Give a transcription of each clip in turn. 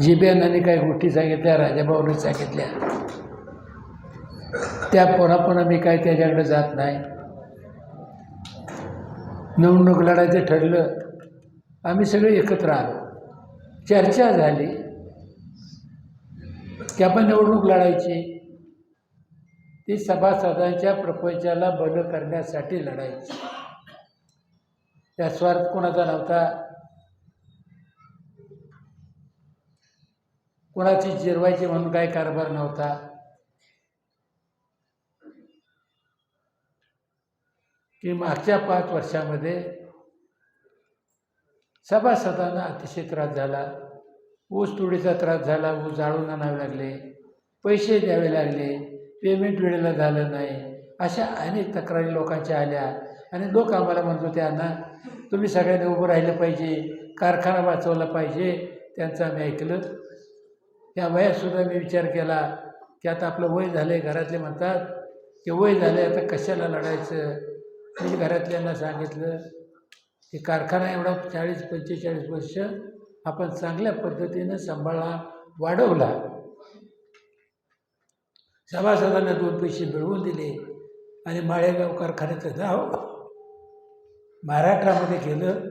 जिब्यानाने काही गोष्टी सांगितल्या राजाभाऊने सांगितल्या. त्या पुन्हा पुन्हा मी काय त्याच्याकडे जात नाही. निवडणूक लढायचं ठरलं आम्ही सगळे एकत्र आलो. चर्चा झाली. की आपण निवडणूक लढायची. ती सभासदांच्या प्रपंचाला बल करण्यासाठी लढायची. त्या स्वार्थ कोणाचा नव्हता? कोणाची जिरवायची म्हणून काही कारभार नव्हता. की मागच्या पाच वर्षामध्ये सभासदांना अतिशय त्रास झाला. ऊस तुडीचा त्रास झाला ऊस जाळून आणावे लागले पैसे द्यावे लागले पेमेंट वेळेला झालं नाही. अशा अनेक तक्रारी लोकांच्या आल्या. आणि लोक आम्हाला म्हणतो त्यांना तुम्ही सगळ्यांनी उभं राहिलं पाहिजे कारखाना वाचवला पाहिजे. त्यांचं आम्ही ऐकलं. त्या वयातसुद्धा मी विचार केला की आता आपलं वय झालं आहे घरातले म्हणतात की वय झालं आहे आता कशाला लढायचं? मी घरातल्यांना सांगितलं की कारखाना एवढा चाळीस पंचेचाळीस वर्ष आपण चांगल्या पद्धतीनं सांभाळा वाढवला. सभासदांना दोन पैसे मिळवून दिले आणि माळेगाव कारखान्याचं नाव महाराष्ट्रामध्ये गेलं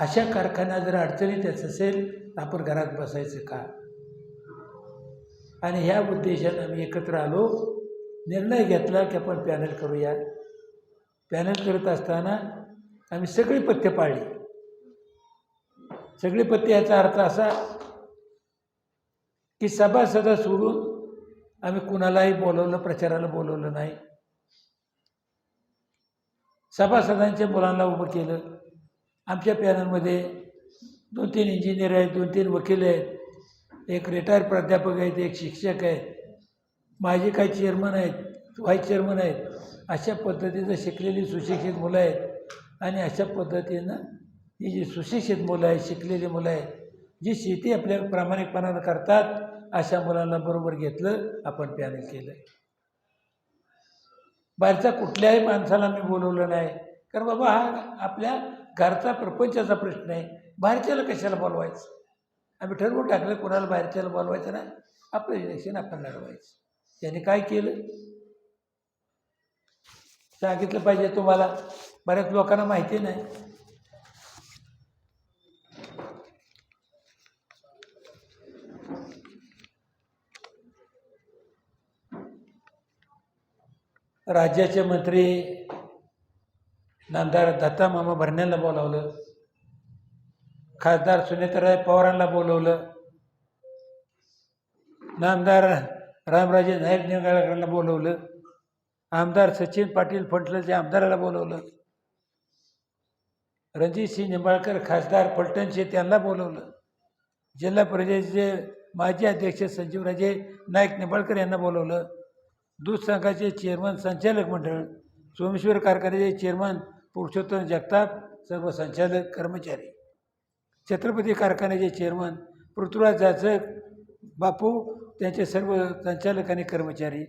अशा कारखाना जर अडचणीत येत असेल तर आपण घरात बसायचं का? आणि ह्या उद्देशाने आम्ही एकत्र आलो. निर्णय घेतला की आपण पॅनल करूया. पॅनल करत असताना आम्ही सगळी पथ्य पाळली. सगळी पथ्य याचा अर्थ असा की सभासदा सोडून आम्ही कुणालाही बोलवलं प्रचाराला बोलवलं नाही. सभासदांच्या मुलांना उभं केलं. आमच्या पॅनलमध्ये दोन तीन इंजिनियर आहेत दोन तीन वकील आहेत. एक रिटायर प्राध्यापक आहेत एक शिक्षक आहेत माझे काही चेअरमन आहेत व्हाईस चेअरमन आहेत अशा पद्धतीचं शिकलेली सुशिक्षित मुलं आहेत. आणि अशा पद्धतीनं ही जी सुशिक्षित मुलं आहेत शिकलेली मुलं आहेत जी शेती आपल्या प्रामाणिकपणानं करतात अशा मुलांना बरोबर घेतलं आपण पॅनल केलं बाहेरच्या कुठल्याही माणसाला मी बोलवलं नाही. कारण बाबा हा आपल्या घरचा प्रपंचाचा प्रश्न आहे. बाहेरच्याला कशाला बोलवायचं? आम्ही ठरवून टाकलं कोणाला बाहेरच्याला बोलवायचं नाही. आपलं इलेक्शन आपण लढवायचं. त्याने काय केलं? सांगितलं पाहिजे तुम्हाला. बऱ्याच लोकांना माहिती नाही. राज्याचे मंत्री नामदार दत्ता मामा भरण्याला बोलावलं. खासदार सुनेत्राय पवारांना बोलवलं. नामदार रामराजे नाईक निंगाळकरांना बोलवलं. आमदार सचिन पाटील फंटलच्या आमदाराला बोलवलं. रणजितसिंह निंबाळकर खासदार फलटणचे त्यांना बोलवलं. जिल्हा परिषदेचे माजी अध्यक्ष संजीवराजे नाईक निंबाळकर यांना बोलवलं. दूध संघाचे चेअरमन संचालक मंडळ सोमेश्वर कारखान्याचे चेअरमन पुरुषोत्तम जगताप सर्व संचालक कर्मचारी. छत्रपती कारखान्याचे चेअरमन पृथ्वीराज जाचक बापू त्यांचे सर्व संचालक आणि कर्मचारी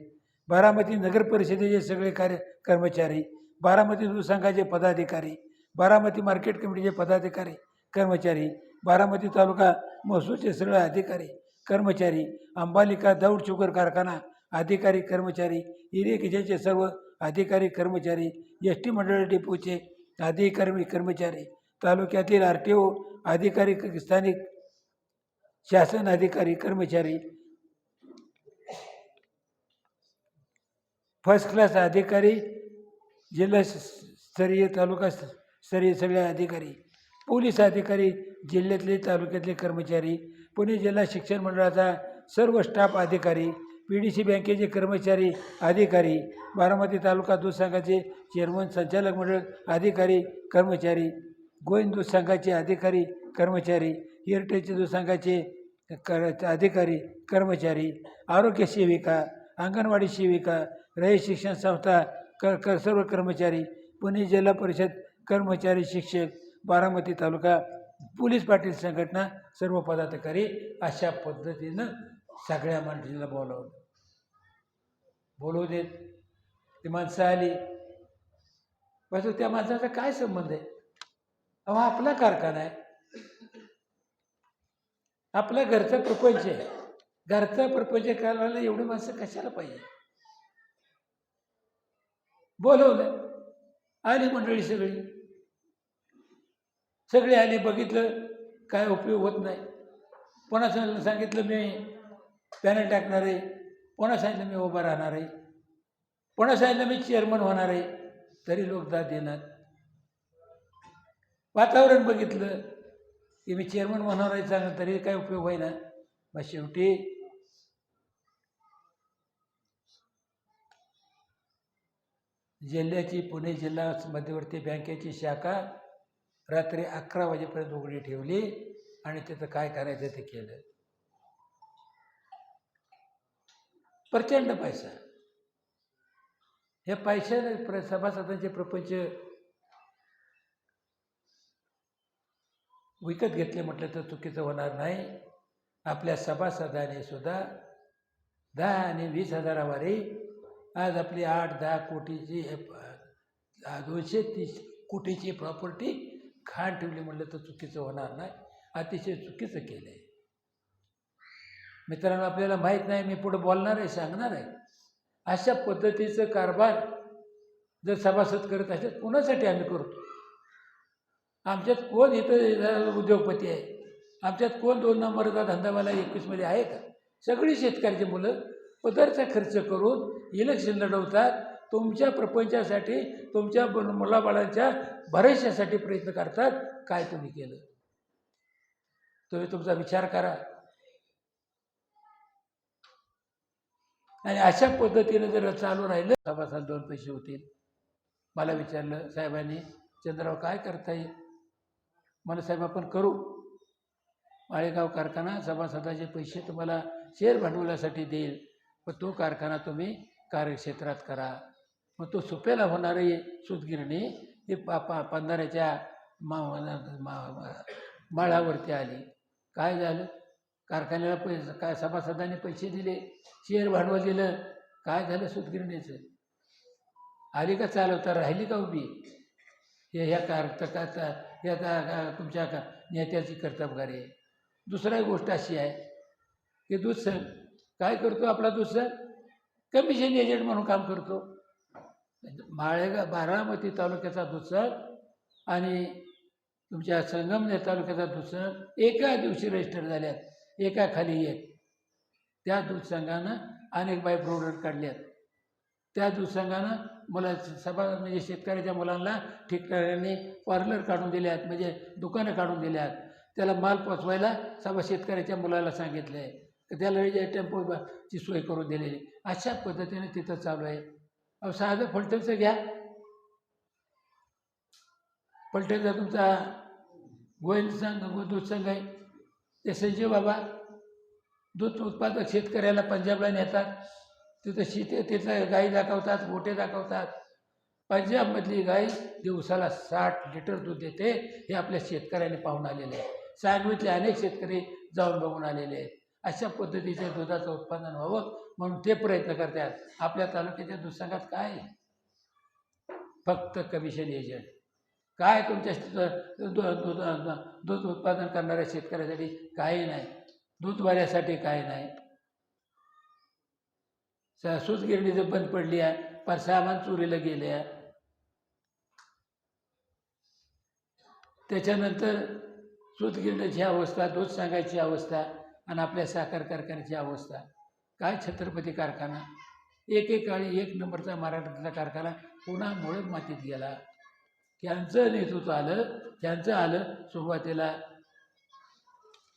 बारामती नगर परिषदेचे सगळे कार्य कर्मचारी बारामती दूध संघाचे पदाधिकारी बारामती मार्केट कमिटीचे पदाधिकारी कर्मचारी बारामती तालुका महसूलचे सगळे अधिकारी कर्मचारी अंबालिका दौड शुगर कारखाना अधिकारी कर्मचारी इरिगेशनचे सर्व अधिकारी कर्मचारी एस टी मंडळ डेपोचे अधिकारी कर्मचारी तालुक्यातील आर टी ओ अधिकारी स्थानिक शासन अधिकारी कर्मचारी फर्स्ट क्लास अधिकारी जिल्हा तालुका स्तरीय सगळे अधिकारी पोलीस अधिकारी जिल्ह्यातले तालुक्यातले कर्मचारी पुणे जिल्हा शिक्षण मंडळाचा सर्व स्टाफ अधिकारी पी डी सी बँकेचे कर्मचारी अधिकारी बारामती तालुका दूध संघाचे चेअरमन संचालक मंडळ अधिकारी कर्मचारी गोविंद दूध संघाचे अधिकारी कर्मचारी हिरटेचे दूध संघाचे कर अधिकारी कर्मचारी आरोग्य सेविका अंगणवाडी सेविका रयत शिक्षण संस्था कर कर सर्व कर्मचारी पुणे जिल्हा परिषद कर्मचारी शिक्षक बारामती तालुका पोलीस पाटील संघटना सर्व पदाधिकारी अशा पद्धतीनं सगळ्या माणसाला बोलावलं. बोलवू देत. ती माणसं आली. बस त्या माणसाचा काय संबंध आहे? अहो आपला कारखाना आहे. आपला घरचा प्रपंच आहे. घरचा प्रपंच करायला एवढी माणसं कशाला पाहिजे? बोलवलं. आली मंडळी सगळी. सगळी आली बघितलं काय उपयोग होत नाही. कोणा सांगितलं सांगितलं मी पॅनल टाकणार आहे. कोणा सांगितलं मी उभा राहणार आहे. कोणा सांगितलं मी चेअरमन होणार आहे. तरी लोक दाद देणार. वातावरण बघितलं. की मी चेअरमन म्हणणार आहे चांगलं तरी काय उपयोग होईना. मग शेवटी जिल्ह्याची पुणे जिल्हा मध्यवर्ती बँकेची शाखा रात्री अकरा वाजेपर्यंत उघडी ठेवली आणि तिथं काय करायचं ते केलं. प्रचंड पैसा. हे पैशाने प्र सभासदांचे प्रपंच विकत घेतले म्हटलं तर चुकीचं होणार नाही. आपल्या सभासदाने सुद्धा दहा आणि वीस हजारावारी आज आपली आठ दहा कोटीची हे दोनशे तीस कोटीची प्रॉपर्टी खाण ठेवली म्हटलं तर चुकीचं होणार नाही. अतिशय चुकीचं केलं आहे मित्रांनो आपल्याला माहीत नाही मी पुढं बोलणार आहे सांगणार आहे. अशा पद्धतीचं कारभार जर सभासद करत असेल कुणासाठी आम्ही करतो? आमच्यात कोण इथं उद्योगपती आहे? आमच्यात कोण दोन नंबरचा धंदावाला एकवीसमध्ये आहे का? सगळी शेतकऱ्याची मुलं पदरचा खर्च करून इलेक्शन लढवतात. तुमच्या प्रपंचासाठी तुमच्या मुलाबाळांच्या भरवशासाठी प्रयत्न करतात. काय तुम्ही केलं? तुम्ही तुमचा विचार करा. आणि अशा पद्धतीनं जर चालू राहिलं सभासद दोन पैसे होतील. मला विचारलं साहेबांनी चंद्रावर काय करता येईल मला साहेब आपण करू. माळेगाव कारखाना सभासदाचे पैसे तुम्हाला शेअर भांडवलासाठी देईल. पण तो कारखाना तुम्ही कार्यक्षेत्रात करा. मग तो सुपेला होणारी सुतगिरणी. हे पा पा पंधराच्या मा मा- माळावरती आली. काय झालं? कारखान्याला पैसे काय सभासदांनी पैसे दिले शेअर भांडवल दिलं. काय झालं सुतगिरणीचं? आली का चालवता? राहिली का उभी? हे ह्या कार या का- तुमच्या का नेत्याची कर्तबगारी आहे. दुसरी गोष्ट अशी आहे की दूध सर काय करतो आपला दूध सर कमिशन एजंट म्हणून काम करतो. माळेगाव बारामती तालुक्याचा दुसर आणि तुमच्या संगमनेर तालुक्याचा दुसर एका दिवशी रजिस्टर झाल्यात एका खाली एक त्या दूध संघानं अनेक बाय प्रोडक्ट काढल्यात. त्या दूध संघानं मुला सभा म्हणजे शेतकऱ्याच्या मुलांना ठिकठिकाणी पार्लर काढून दिले आहेत म्हणजे दुकानं काढून दिले आहेत त्याला माल पोचवायला सभा शेतकऱ्याच्या मुलाला सांगितलं आहे त्याला जे टेम्पोची सोय करून दिलेली. अशा पद्धतीने तिथं चालू आहे. अहो साधं फलटणचं घ्या. फलटणचा तुमचा गोयल संघ दूध संघ आहे. ते संजीव बाबा दूध उत्पादक शेतकऱ्याला पंजाबला नेतात. तिथं शेती तिथं गाई दाखवतात गोटे दाखवतात. पंजाबमधली गाई दिवसाला साठ लिटर दूध देते हे आपल्या शेतकऱ्याने पाहून आलेले आहे. सांगवीतले अनेक शेतकरी जाऊन बघून आलेले आहेत. अशा पद्धतीचे दुधाचं उत्पादन व्हावं म्हणून ते प्रयत्न करतात. आपल्या तालुक्याच्या दुसंगात काय? आहे? फक्त कमिशन एजंट काय तुमच्या दूध दूध उत्पादन करणाऱ्या शेतकऱ्यासाठी काही नाही. दूध वाऱ्यासाठी काही नाही. स- सूतगिरणी जर बंद पडली आहे पण सामान चोरीला गेले आहे त्याच्यानंतर सुतगिरणीची अवस्था दूध सांगायची अवस्था आणि आपल्या साखर कारखान्याची अवस्था. काय छत्रपती कारखाना? एकेकाळी एक नंबरचा मराठीतला कारखाना पुन्हा मुळे मातीत गेला. त्यांचं नेतृत्व आलं त्यांचं आलं सुरुवातीला.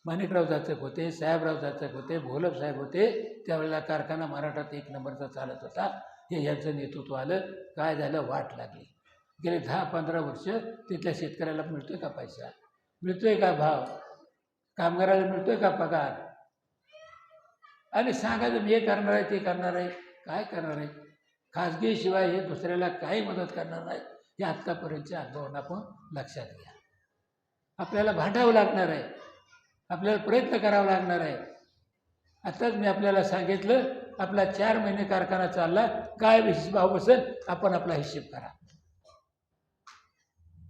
माणिकराव जाचक होते साहेबराव जाचक होते भोलप साहेब होते त्यावेळेला कारखाना मराठात एक नंबरचा चालत होता. हे यांचं नेतृत्व आलं. काय झालं? वाट लागली. गेले दहा पंधरा वर्ष तिथल्या शेतकऱ्याला मिळतोय का पैसा? मिळतोय का भाव? कामगाराला मिळतोय का पगार? आणि सांगायचं मी हे करणार आहे ते करणार आहे. काय करणार आहे? खाजगीशिवाय हे दुसऱ्याला काही मदत करणार नाही. हे आत्तापर्यंतच्या अनुभवांना आपण लक्षात घ्या. आपल्याला भांडावं लागणार आहे. आपल्याला प्रयत्न करावा लागणार आहे. आताच मी आपल्याला सांगितलं आपला चार महिने कारखाना चालला काय विशेष भाव बसेल आपण आपला हिशेब करा.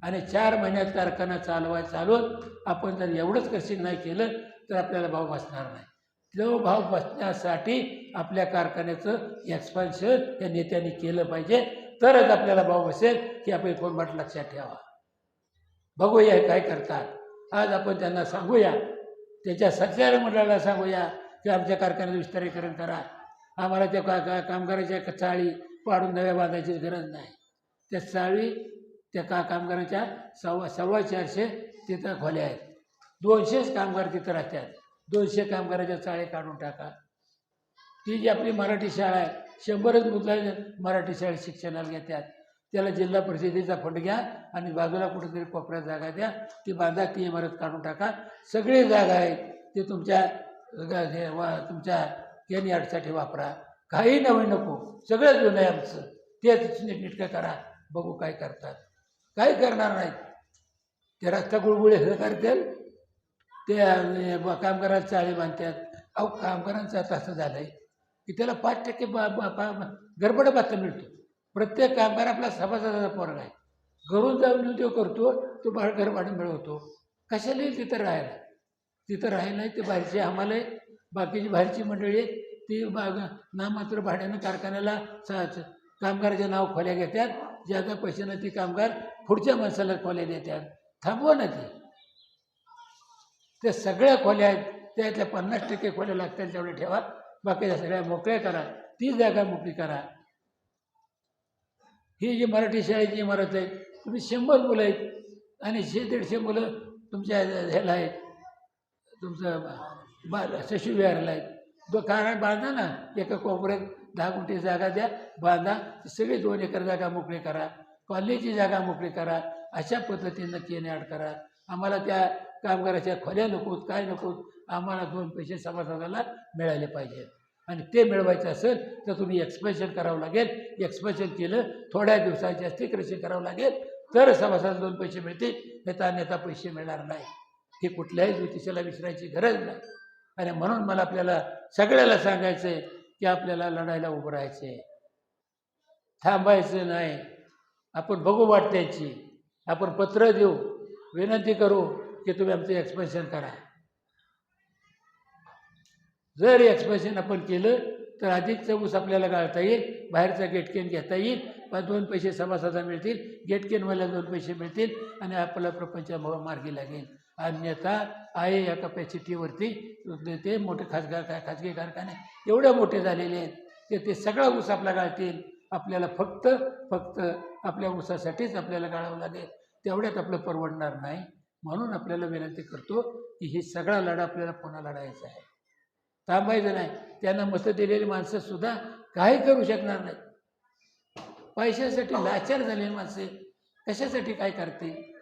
आणि चार महिन्यात कारखाना चालवाय चालवून आपण जर एवढंच कशी नाही केलं तर आपल्याला भाव बसणार नाही. तो भाव बसण्यासाठी आपल्या कारखान्याचं एक्सपान्शन या नेत्यांनी केलं पाहिजे. तरच आपल्याला भाव बसेल की आपण कोणबाट लक्षात ठेवा. बघूया काय करतात. आज आपण त्यांना सांगूया त्याच्या संचालक मंडळाला सांगूया की आमच्या कारखान्याचं विस्तारीकरण करा. आम्हाला त्या का का कामगाराच्या चाळी पाडून नव्या बांधायची गरज नाही. त्या चाळी त्या का कामगाराच्या सव्वा सव्वा चारशे तिथं खोल्या आहेत. दोनशेच कामगार तिथं राहतात. दोनशे कामगाराच्या चाळी काढून टाका. ती जी आपली मराठी शाळा आहे शंभरच मुलं मराठी शाळेत शिक्षणाला घेतात. त्याला जिल्हा परिषदेचा फंड घ्या आणि बाजूला कुठेतरी कोपऱ्यात जागा द्या. ती बांधा ती इमारत काढून टाका. सगळी जागा आहे ते तुमच्या ग- वा- तुमच्या केन यार्डसाठी वापरा. काही नवीन नको सगळं जुनं आहे आमचं. तेच नीटनेटकं करा बघू काय करतात. काही करणार नाही ते रस्ता गुळगुळे हे करतील. ते अं, कामगारांना चाळी बांधतात. अहो कामगारांचं आता असं झालं आहे की त्याला पाच टक्के बा गडबड भत्ता मिळतो. प्रत्येक कामगार आपला सभासदाचा पोरगा आहे. घरून जाऊन येऊन तो करतो तो बाळ घर भाडं मिळवतो. कशाला येईल तिथं राहायला. तिथं राहायला नाही ते बाहेरचे आम्हाला बाकीची बाहेरची मंडळी आहेत ती बाग नामात्र भाड्यानं कारखान्याला स- कामगाराचे नाव खोल्या घेतात. ज्यादा पैशानं ती कामगार पुढच्या माणसाला खोल्या देतात. थांबवा ना ती. त्या सगळ्या खोल्या आहेत त्यातल्या पन्नास टक्के खोल्या लागतात तेवढ्या ठेवा. बाकीच्या सगळ्या मोकळ्या करा. ती जागा मोकळी करा. ही जी मराठी शाळेची इमारत आहे तुम्ही शंभर मुलं आहेत आणि शे दीडशे मुलं तुमच्या ह्याला आहेत. तुमचं बा शशिविहारला आहेत. दो कारण बांधा ना एका कोपऱ्यात दहा गुंठे जागा द्या बांधा सगळी दोन एकर जागा मोकळी करा कॉलनीची जागा मोकळी करा अशा पद्धतीनं केने आड करा. आम्हाला त्या कामगाराच्या खोल्या नकोत काय नकोत आम्हाला दोन पैसे समाजाला मिळाले पाहिजेत. आणि ते मिळवायचं असेल तर तुम्ही एक्सप्रेशन करावं लागेल. एक्सप्रेशन केलं थोड्या दिवसाची जास्ती कृषी करावं लागेल. तर सभासद दोन पैसे मिळतील नेता नेता पैसे मिळणार नाही. हे कुठल्याही ज्योतिषाला विसरायची गरज नाही. आणि म्हणून मला आपल्याला सगळ्याला सांगायचं आहे की आपल्याला लढायला उभं राहायचं आहे थांबायचं नाही. आपण बघू वाट त्यांची आपण पत्र देऊ. विनंती करू की तुम्ही आमचं एक्सप्रेशन करा. जर एक्सप्रेशन आपण केलं तर अधिकचा ऊस आपल्याला गाळता येईल बाहेरचा गेटकेन घेता येईल पण दोन पैसे सभासदा मिळतील गेटकेनवाल्या दोन पैसे मिळतील आणि आपला प्रपंच मार्गी लागेल. अन्यथा आहे या कपॅसिटीवरती ते मोठे खासगार काय खाजगी कारखाने एवढे मोठे झालेले आहेत ते ते सगळा ऊस आपला गाळतील. आपल्याला फक्त फक्त आपल्या ऊसासाठीच आपल्याला गाळावं लागेल. तेवढ्यात आपलं परवडणार नाही. म्हणून आपल्याला विनंती करतो की ही सगळा लढा आपल्याला पुन्हा लढायचा आहे. थांबायचं नाही. त्यांना मतं दिलेली माणसंसुद्धा काही करू शकणार नाही. पैशासाठी लाचार झालेली माणसे कशासाठी काय करते?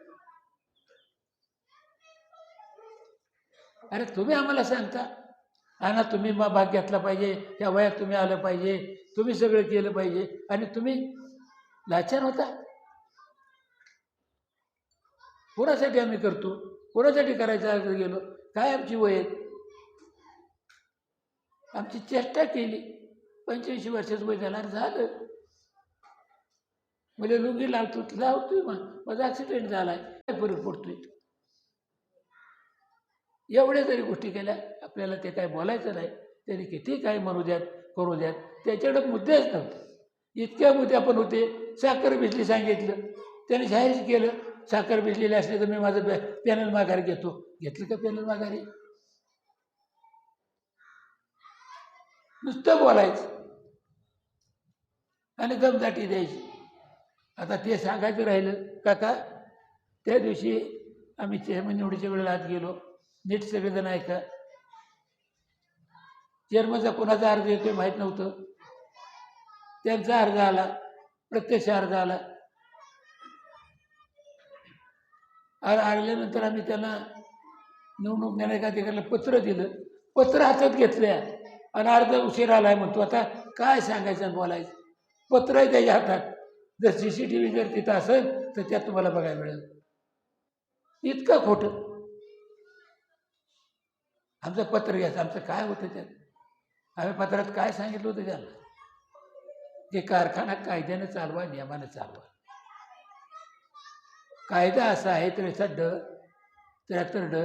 अरे तुम्ही आम्हाला सांगता. आणा तुम्ही मग भाग घेतला पाहिजे. त्या वयात तुम्ही आलं पाहिजे. तुम्ही सगळं केलं पाहिजे. आणि तुम्ही लाचार होता? कोणासाठी आम्ही करतो? कोणासाठी करायचं गेलो? काय आमची वय आहे? आमची चेष्टा केली. पंच्याऐंशी वर्षाचं वय झालं झालं. म्हणजे लुंगी लावतो लावतोय मग माझा ॲक्सिडेंट झाला आहे काय फरक पडतोय? एवढ्या जरी गोष्टी केल्या आपल्याला ते काय बोलायचं नाही. त्यांनी किती काय म्हणू द्यात करू द्यात त्याच्याकडे मुद्देच नव्हते. इतक्या मुद्दे आपण होते साखर बिजली सांगितलं. त्याने जाहीर केलं साखर बिजलेली असली तर मी माझं पॅ पॅनल माघारी घेतो. घेतलं का पॅनल माघारी? नुसतं बोलायचं. आणि दमदाटी द्यायची. आता ते सांगायचं राहिलं काका त्या दिवशी आम्ही चेअरमन निवडीच्या वेळेला आत गेलो. नीट सगळेजण ऐका. चेअरमनचा कोणाचा अर्ज येतोय माहीत नव्हतं. त्यांचा अर्ज आला प्रत्यक्ष अर्ज आला. आ- आल्यानंतर आम्ही त्यांना निवडणूक निर्णय अधिकाऱ्याला पत्र दिलं. पत्र हातात घेतल्या. आणि उशीर उशीर आलाय म्हणतो. आता काय सांगायचं आणि बोलायचं? पत्र आहे त्याच्या हातात. जर सी सी टी व्ही जर तिथं असेल तर त्यात तुम्हाला बघायला मिळेल. इतकं खोटं. आमचं पत्र घ्यायचं आमचं काय होतं त्यात? आम्ही पत्रात काय सांगितलं होतं त्याला? की कारखाना कायद्यानं चालवा नियमानं चालवा. कायदा असा आहे त्रेसा ड त्र्याहत्तर ड.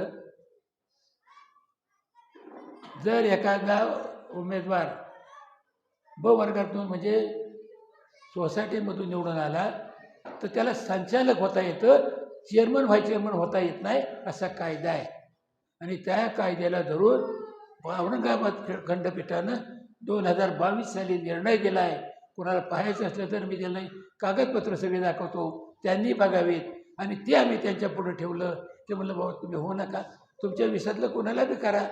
जर एखादा उमेदवार ब वर्गातून म्हणजे सोसायटीमधून निवडून आला तर त्याला संचालक होता येतं चेअरमन व्हाय चेअरमन होता येत नाही असा कायदा आहे. आणि त्या कायद्याला धरून औरंगाबाद ख- खंडपीठानं दोन हजार बावीस साली निर्णय दिला आहे. कोणाला पाहायचं असलं तर मी त्यांना कागदपत्र सगळे दाखवतो त्यांनी बघावीत. आणि ते आम्ही त्यांच्या पुढे ठेवलं. ते म्हणलं बाबा तुम्ही होऊ नका. तुमच्या विषयातलं कोणाला बी करा.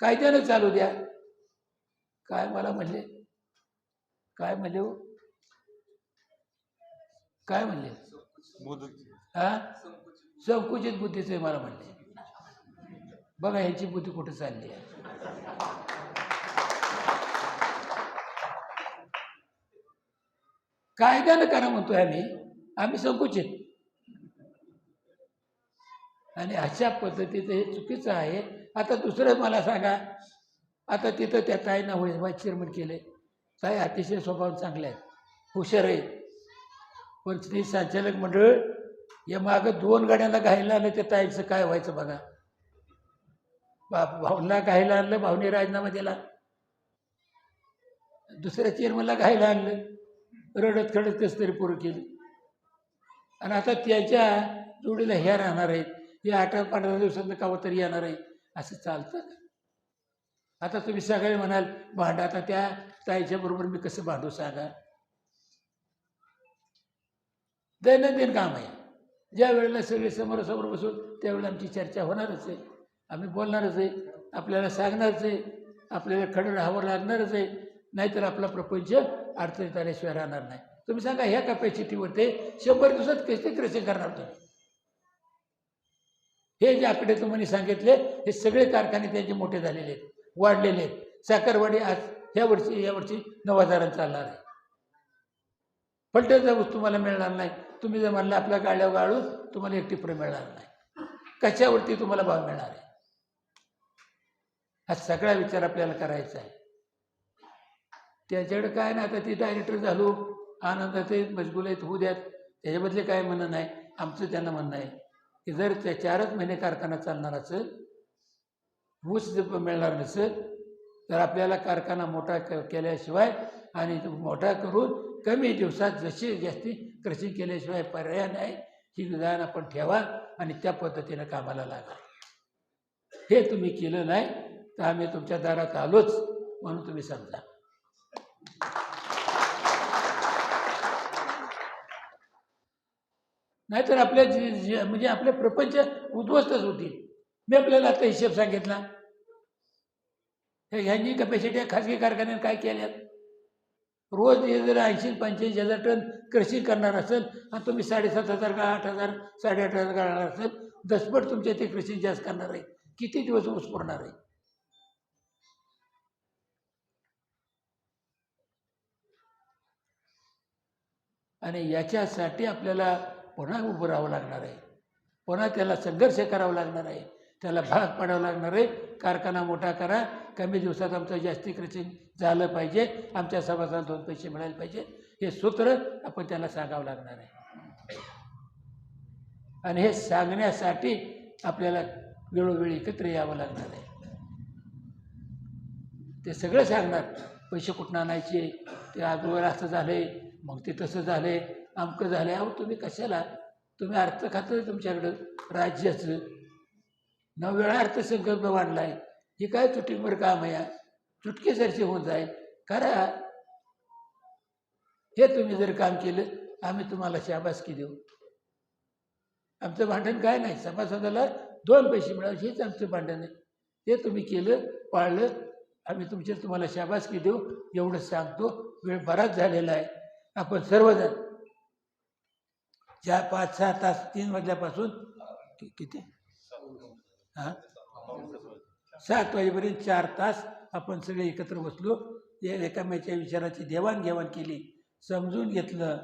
कायद्यानं चालू द्या. काय मला म्हणले? काय म्हणले हो? काय म्हणले? हा? संकुचित बुद्धीचं आहे मला म्हणले. बघा ह्याची बुद्धी कुठे चालली आहे? कायद्यानं करा म्हणतोय आम्ही? आम्ही संकुचित. आणि अशा पद्धतीचं हे चुकीचं आहे. आता दुसरं मला सांगा. आता तिथं त्या ताईंना होईल व्हाईस चेअरमन केले ताई अतिशय स्वभाव चांगले आहेत हुशार आहेत पण श्री संचालक मंडळ या मागं दोन गाड्यांना घायला आलं त्या ताईचं काय व्हायचं बघा. बा भाऊला घायला आणलं भाऊने राजीनामा दिला. दुसऱ्या चेअरमनला घायला आणलं. रडत खडत कसं तरी पुरं केली. आणि आता त्याच्या जोडीला ह्या राहणार आहेत. हे आठ पंधरा दिवसांना कावं तरी येणार आहे. असं चालतं. आता तुम्ही सगळे म्हणाल भांडा आता त्या ताईच्या बरोबर मी कसं भांडू सांगा? दैनंदिन काम आहे. ज्या वेळेला सगळे समोरासमोर बसून त्यावेळेला आमची चर्चा होणारच आहे. आम्ही बोलणारच आहे. आपल्याला सांगणारच आहे. आपल्याला खडं राहावं लागणारच आहे. नाहीतर आपला प्रपंच अडचणीत आल्याशिवाय राहणार नाही. तुम्ही सांगा ह्या कपॅसिटीवर ते शंभर दिवसात कसे कसे करणार तुम्ही? हे जे आकडे तुम्ही सांगितले हे सगळे कारखाने त्यांचे मोठे झालेले आहेत. वाढलेले आहेत. साखरवाडी आज ह्या वर्षी या वर्षी नऊ हजारांनी चालणार आहे. फलटणचा ऊस तुम्हाला मिळणार नाही. तुम्ही जर म्हणलं आपल्या गाड्यावर गाळून तुम्हाला एक टिपरं मिळणार नाही. कशावरती तुम्हाला भाव मिळणार आहे? हा सगळा विचार आपल्याला करायचा आहे. त्याच्याकडे काय नाही आता ती डायरेक्टर झालो. आनंदाचे मशगुल होऊ द्यात. त्याच्याबद्दल काय म्हणणं नाही? आमचं त्यांना म्हणणं आहे की जर त्या चारच महिने कारखाना चालणार असेल ऊस जर मिळणार नसेल तर आपल्याला कारखाना मोठा क केल्याशिवाय आणि मोठा करून कमी दिवसात जशी जास्ती क्रशिंग केल्याशिवाय पर्याय नाही ही निदान आपण ठेवा आणि त्या पद्धतीनं कामाला लागा. हे तुम्ही केलं नाही तर आम्ही तुमच्या दारात आलोच म्हणून तुम्ही समजा. नाहीतर आपल्या जी जी- म्हणजे आपले प्रपंच उद्ध्वस्तच होतील. मी आपल्याला आता हिशेब सांगितला. हे ह्यांची कपॅसिटी खाजगी कारखान्याने काय केल्यात? रोज जर ऐंशी पंच्याऐंशी हजार टन कृषी करणार असेल आणि तुम्ही साडेसात हजार का आठ हजार साडेआठ हजार करणार असेल दसपट तुमच्या ते कृषी जास्त करणार आहे किती दिवस ऊस पुरणार आहे आणि याच्यासाठी आपल्याला पुन्हा उभं राहावं लागणार आहे. पुन्हा त्याला संघर्ष करावा लागणार आहे. त्याला भाग पाडावा लागणार आहे. कारखाना मोठा करा. कमी दिवसात आमचं जास्ती झालं पाहिजे. आमच्या समाजाला दोन पैसे मिळायला पाहिजे. हे सूत्र आपण त्याला सांगावं लागणार आहे. आणि हे सांगण्यासाठी आपल्याला वेळोवेळी एकत्र यावं लागणार आहे. ते सगळं सांगणार. पैसे कुठून आणायचे? ते अगोदर असं झाले मग ते तसं झाले अमकं झालं अहो तुम्ही कशाला? तुम्ही अर्थ खातं तुमच्याकडं. राज्याचं. नऊ वेळा अर्थसंकल्प आहे हे काय चुटकीवर काम आहे या? चुटकेसरशी होऊन जाईल. करा. हे तुम्ही जर काम केलं आम्ही तुम्हाला शाबासकी देऊ. आमचं भांडण काय नाही. सभासदाला दोन पैसे मिळावे हेच आमचं भांडण आहे. ते तुम्ही केलं पाळलं आम्ही तुमच्या तुम्हाला शाबासकी देऊ. एवढं सांगतो. वेळ बराच झालेला आहे. आपण सर्वजण ज्या पाच सहा तास तीन वाजल्यापासून किती? हां? सात वाजेपर्यंत चार तास आपण सगळे एकत्र बसलो. या एकामेच्या विचाराची देवाणघेवाण केली. समजून घेतलं.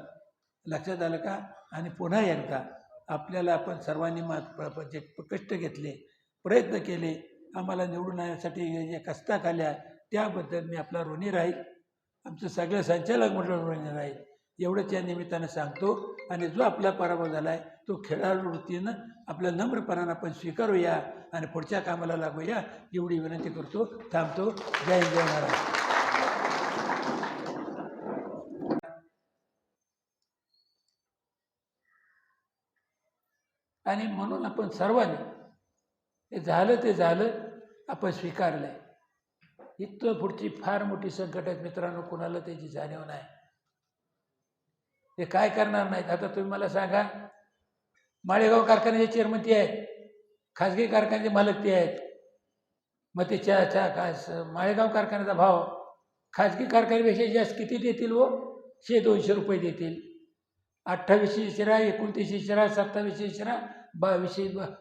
लक्षात आलं का? आणि पुन्हा एकदा आपल्याला आपण सर्वांनी मात जे कष्ट घेतले प्रयत्न केले. आम्हाला निवडून आणण्यासाठी ज्या कष्टात आल्या. त्याबद्दल मी आपला ऋणी राहील. आमचं सगळं संचालक मंडळ ऋणी राहील. एवढंच या निमित्तानं सांगतो. आणि जो आपला पराभव झाला आहे तो खेळाडू वृत्तीनं आपल्या नम्रपणानं आपण स्वीकारूया आणि पुढच्या कामाला लागूया एवढी विनंती करतो. थांबतो. जय हिंद, जय महाराज. आणि म्हणून आपण सर्वांनी हे झालं ते झालं आपण स्वीकारलं आहे इथं पुढची फार मोठी संकट आहेत मित्रांनो कुणाला त्याची जाणीव नाही. ते काय करणार नाहीत? आता तुम्ही मला सांगा माळेगाव कारखान्याचे चेअरमन ते आहेत खाजगी कारखान्याचे मालक ते आहेत. मग ते चा चा काय स- माळेगाव कारखान्याचा भाव खाजगी कारखान्यापेक्षा जास्त किती देतील व? शे दोनशे रुपये देतील. अठ्ठावीसशे शिरा एकोणतीसशे शिरा सत्तावीसशे शिरा बावीसशे ब-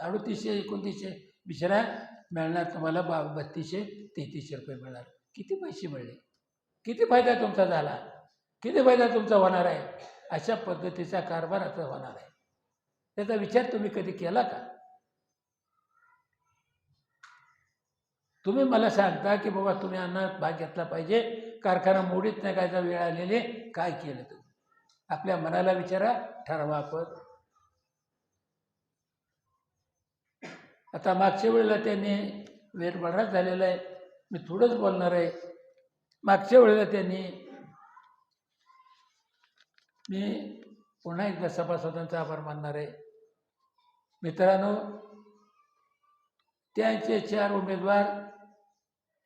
अडतीसशे एकोणतीसशे शिरा मिळणार तुम्हाला बा बत्तीसशे तेहतीसशे रुपये मिळणार. किती पैसे मिळले? किती फायदा तुमचा झाला? किती फायदा तुमचा होणार आहे? अशा पद्धतीचा कारभार आता होणार आहे. त्याचा विचार तुम्ही कधी केला का? तुम्ही मला सांगता की बाबा तुम्ही अन्नात भाग घेतला पाहिजे कारखाना मोडीत नाही कायचा वेळ आलेले काय केलं तुम्ही? आपल्या मनाला विचारा ठरवा आपण. आता मागच्या वेळेला त्यांनी वेळ बराच झालेला आहे. मी थोडंच बोलणार आहे. मागच्या वेळेला त्यांनी मी पुन्हा एकदा सभासदांचा आभार मानणार आहे मित्रांनो त्यांचे चार उमेदवार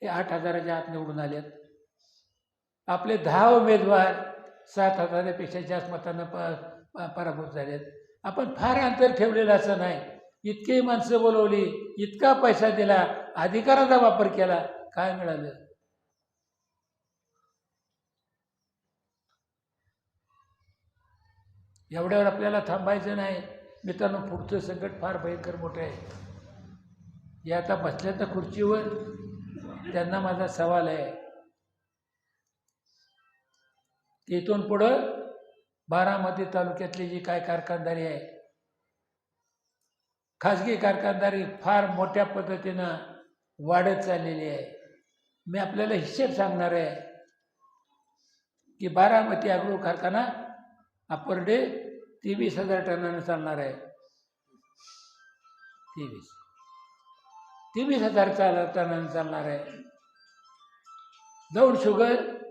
हे आठ हजाराच्या आत निवडून आलेत. आपले दहा उमेदवार सात हजारापेक्षा जास्त मतांना प प- पराभूत झालेत. आपण फार अंतर ठेवलेलं असं नाही. इतकी माणसं बोलवली इतका पैसा दिला अधिकाराचा वापर केला काय मिळालं? एवढ्यावर आपल्याला थांबायचं नाही. मित्रांनो पुढचं संकट फार भयंकर मोठं आहे. जे आता बसल्या तर खुर्चीवर त्यांना माझा सवाल आहे. इथून पुढं बारामती तालुक्यातली जी काय कारखानदारी आहे खाजगी कारखानदारी फार मोठ्या पद्धतीनं वाढत चाललेली आहे. मी आपल्याला हिशेब सांगणार आहे की बारामती अग्रो कारखाना अपर पर डे तेवीस हजार टनानं चालणार आहे. तेवीस. तेवीस हजार चाल टनानं चालणार आहे. दौड शुगर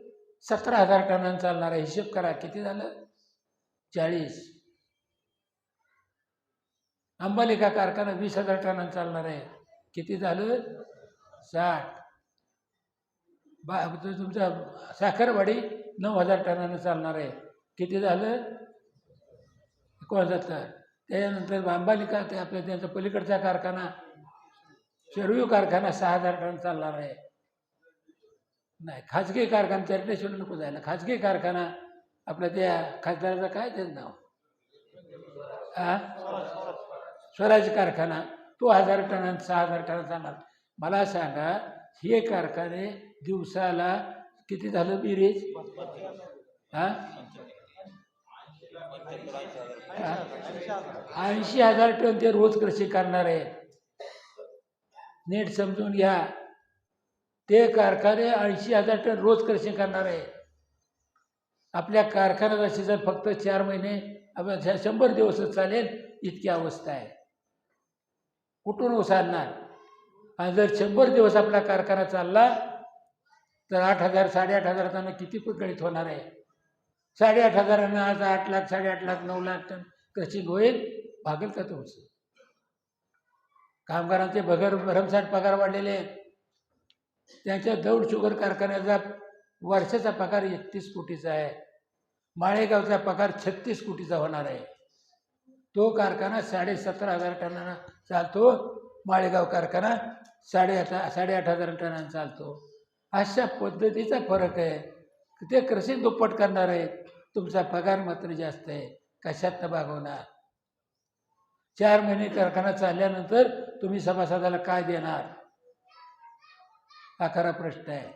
सतरा हजार टनानं चालणार आहे. हिशेब करा किती झालं? चाळीस. अंबालिका कारखाना वीस हजार टनानं चालणार आहे. किती झालं? साठ. बा तुमचं तुमचा साखरवाडी नऊ हजार टनानं चालणार आहे. किती झालं? एकोणसत्तर. त्याच्यानंतर बांबालिका ते आपल्या त्यांचा पलीकडचा कारखाना शेरवी कारखाना सहा हजार टन चालणार आहे. नाही खाजगी कारखाना चर्चेशिवाय नको जायला. खाजगी कारखाना आपल्या त्या खासदाराचं काय त्याचं नाव? हा स्वराज कारखाना. तो हजार टन सहा हजार टन चालणार. मला सांगा हे कारखाने दिवसाला किती झालं बिरेज हा ऐंशी हजार टन ते रोज कृषी करणार. आहेत नीट समजून घ्या. ते कारखाने ऐंशी हजार टन रोज कृषी करणार. आहे आपल्या कारखान्याचा सीझन फक्त चार महिने आपल्या शंभर दिवसच चालेल इतकी अवस्था आहे. कुठून ओसाडणार आणि जर शंभर दिवस आपला कारखाना चालला तर आठ हजार साडेआठ हजार त्यांना किती गणित होणार आहे? साडेआठ हजारानं आज आठ लाख साडेआठ लाख नऊ लाख टन कृषी होईल. भागेल का तुमचं कामगारांचे भगर भरमसाठ पगार वाढलेले त्यांच्या दौड शुगर कारखान्याचा वर्षाचा पगार एकतीस कोटीचा आहे. माळेगावचा पगार छत्तीस कोटीचा होणार आहे. तो कारखाना साडेसतरा हजार टनांना चालतो. माळेगाव कारखाना साडेआठ साडेआठ हजार टनांना चालतो. अशा पद्धतीचा फरक आहे. ते कृषी दुप्पट करणार आहेत. तुमचा पगार मात्र जास्त आहे. कशात भागवणार चार महिने कारखाना चालल्यानंतर तुम्ही सभासदाला काय देणार? हा खरा प्रश्न आहे.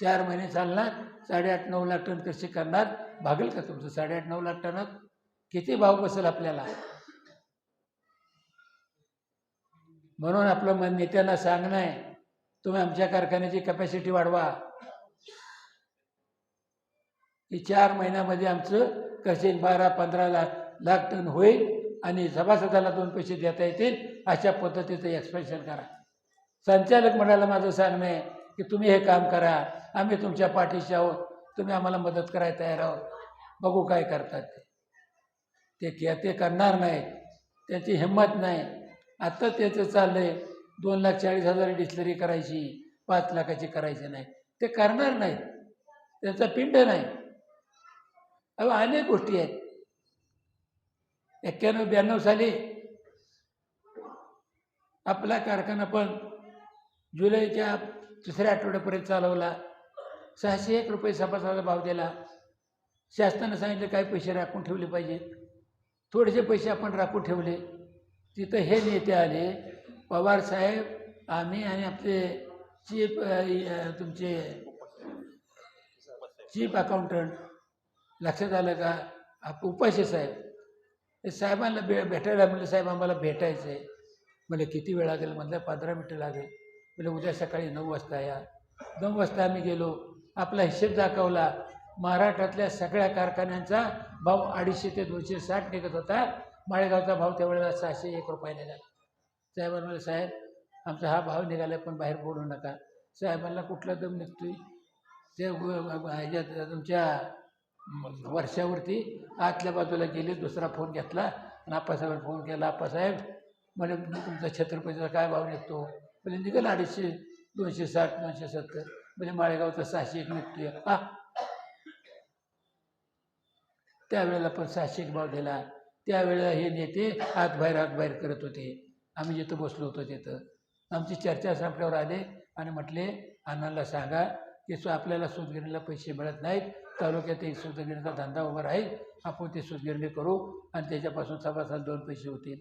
चार महिने चालणार साडेआठ नऊ लाख टन कृषी करणार. भागेल का तुमचं साडेआठ नऊ लाख टनात किती भाव बसेल आपल्याला? म्हणून आपलं मन नेत्यांना सांगणं आहे तुम्ही आमच्या कारखान्याची कपॅसिटी वाढवा. की चार महिन्यामध्ये आमचं कसे बारा पंधरा लाख लाख टन होईल आणि सभासदाला दोन पैसे देता येतील अशा पद्धतीचं एक्सपेन्शन करा. संचालक मंडळाला माझं सांगणं आहे की तुम्ही हे काम करा. आम्ही तुमच्या पाठीशी आहोत. तुम्ही आम्हाला मदत करायला तयार आहोत. बघू काय करतात ते. ते ते करणार नाहीत. त्यांची हिंमत नाही. आत्ता त्याचं चाललं आहे दोन लाख चाळीस हजार डिस्लरी करायची पाच लाखाची करायची नाही. ते करणार नाहीत. त्यांचा पिंड नाही. अनेक गोष्टी आहेत. एक्क्याण्णव ब्याण्णव साली आपला कारखाना पण जुलैच्या दुसऱ्या आठवड्यापर्यंत चालवला. सहाशे एक रुपये सभासदाचा भाव दिला. शासनानं सांगितलं काही पैसे राखून ठेवले पाहिजे थोडेसे पैसे आपण राखून ठेवले. तिथं हे नेते आले पवार साहेब आम्ही आणि आपले चीफ तुमचे चीफ अकाउंटंट लक्षात आलं का? आप उपाशी साहेब. ते साहेबांना भे भेटायला म्हणलं साहेब आम्हाला भेटायचं आहे म्हणजे किती वेळ लागेल? म्हटलं पंधरा मिनटं लागेल. म्हणजे उद्या सकाळी नऊ वाजता या. नऊ वाजता आम्ही गेलो. आपला हिशेब दाखवला. महाराष्ट्रातल्या सगळ्या कारखान्यांचा भाव अडीचशे ते दोनशे साठ निघत होता. माळेगावचा भाव त्यावेळेला सहाशे एक रुपये निघाला. साहेबांना म्हणलं साहेब आमचा हा भाव निघाला पण बाहेर बोलू नका. साहेबांना कुठला दम निघतोय? ते ह्याच्यात तुमच्या वर्षावरती आतल्या बाजूला गेले दुसरा फोन घेतला आणि आप्पासाहेबांना फोन केला आप्पासाहेब मला तुमचा छत्रपतीचा काय भाव निघतो? म्हणजे निघेल अडीचशे दोनशे साठ दोनशे सत्तर. म्हणजे माळेगावचा सहाशे एक निघतोय. हा. त्यावेळेला पण सहाशे एक भाव दिला. त्यावेळेला हे नेते आत बाहेर आत बाहेर करत होते. आम्ही जिथं बसलो होतो तिथं. आमची चर्चा संपल्यावर आले आणि म्हटले अण्णाला सांगा की आपल्याला सूतगिरणीला पैसे मिळत नाहीत. तालुक्यातही एक सूतगिरणीचा धंदा उभा राहील. आपण ते सूतगिरणी करू आणि त्याच्यापासून सभासद दोन पैसे होतील.